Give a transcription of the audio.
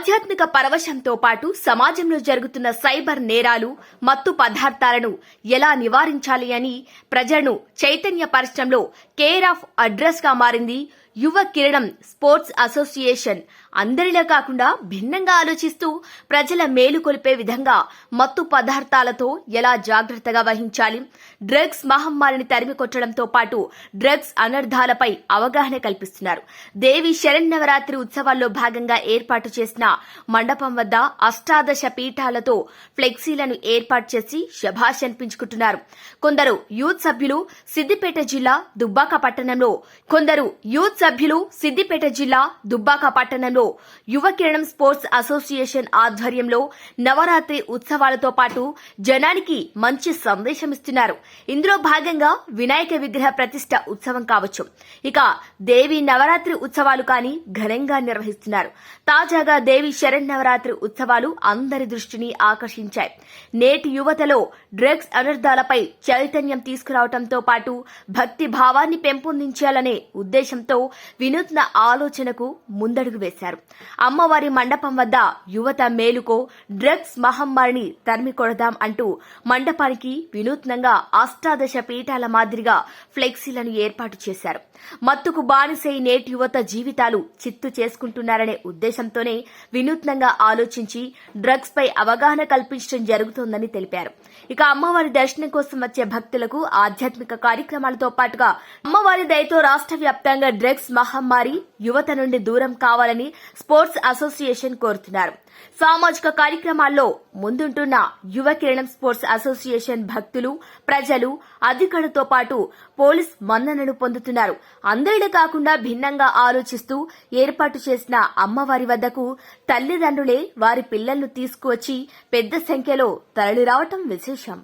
ఆధ్యాత్మిక పరవశంతో పాటు సమాజంలో జరుగుతున్న సైబర్ నేరాలు మత్తు పదార్థాలను ఎలా నివారించాలి అని ప్రజలను చైతన్యపరచడంలో కేర్ ఆఫ్ అడ్రస్గా మారింది యువ కిరణం స్పోర్ట్స్ అసోసియేషన్. అందరిలా కాకుండా భిన్నంగా ఆలోచిస్తూ ప్రజల మేలు కొలిపే విధంగా మత్తు పదార్థాలతో ఎలా జాగ్రత్తగా వహించాలి? డ్రగ్స్ మహమ్మారిని తరిమి కొట్టడంతో పాటు డ్రగ్స్ అనర్థాలపై అవగాహన కల్పిస్తున్నారు. దేవి శరన్నవరాత్రి ఉత్సవాల్లో భాగంగా ఏర్పాటు చేసిన మండపం వద్ద అష్టాదశ పీఠాలతో ఫ్లెక్సీలను ఏర్పాటు చేసి శభాష్ అనిపించుకుంటున్నారు కొందరు యూత్ సభ్యులు సిద్దిపేట జిల్లా దుబ్బాక పట్టణంలో కొందరు యూత్ సభ్యులు సిద్దిపేట జిల్లా దుబ్బాక పట్టణంలో యువ కిరణం స్పోర్ట్స్ అసోసియేషన్ ఆధ్వర్యంలో నవరాత్రి ఉత్సవాలతో పాటు జనానికి మంచి సందేశం ఇస్తున్నారు. ఇందులో భాగంగా వినాయక విగ్రహ ప్రతిష్ట ఉత్సవం కావచ్చు. ఇక దేవి నవరాత్రి ఉత్సవాలు కానీ ఘనంగా నిర్వహిస్తున్నారు. తాజాగా దేవి శరణ్ నవరాత్రి ఉత్సవాలు అందరి దృష్టిని ఆకర్షించాయి. నేటి యువతలో డ్రగ్స్ అనర్థాలపై చైతన్యం తీసుకురావడంతో పాటు భక్తి భావాన్ని పెంపొందించాలనే ఉద్దేశంతో వినూత్న ఆలోచనకు ముందడుగు వేశారు. అమ్మవారి మండపం వద్ద యువత మేలుకో డ్రగ్స్ మహమ్మారిని తరిమి కొడదాం అంటూ మండపానికి వినూత్నంగా అష్టాదశ పీఠాల మాదిరిగా ఫ్లెక్సీలను ఏర్పాటు చేశారు. మత్తుకు బానిసై నేటి యువత జీవితాలు చిత్తు చేసుకుంటున్నారనే ఉద్దేశంతోనే వినూత్నంగా ఆలోచించి డ్రగ్స్ పై అవగాహన కల్పించడం జరుగుతోందని తెలిపారు. ఇక అమ్మవారి దర్శనం కోసం వచ్చే భక్తులకు ఆధ్యాత్మిక కార్యక్రమాలతో పాటుగా అమ్మవారి దయతో రాష్ట్ర వ్యాప్తంగా డ్రగ్స్ మహమ్మారి యువత నుండి దూరం కావాలని స్పోర్ట్స్ అసోసియేషన్ కోరుతున్నారు. సామాజిక కార్యక్రమాల్లో ముందుంటున్న యువ కిరణం స్పోర్ట్స్ అసోసియేషన్ భక్తులు ప్రజలు అధికారులతో పాటు పోలీస్ మన్ననను పొందుతున్నారు. అందరిలో కాకుండా భిన్నంగా ఆలోచిస్తూ ఏర్పాటు చేసిన అమ్మవారి వద్దకు తల్లిదండ్రులే వారి పిల్లలను తీసుకువచ్చి పెద్ద సంఖ్యలో తరలిరావటం విశేషం.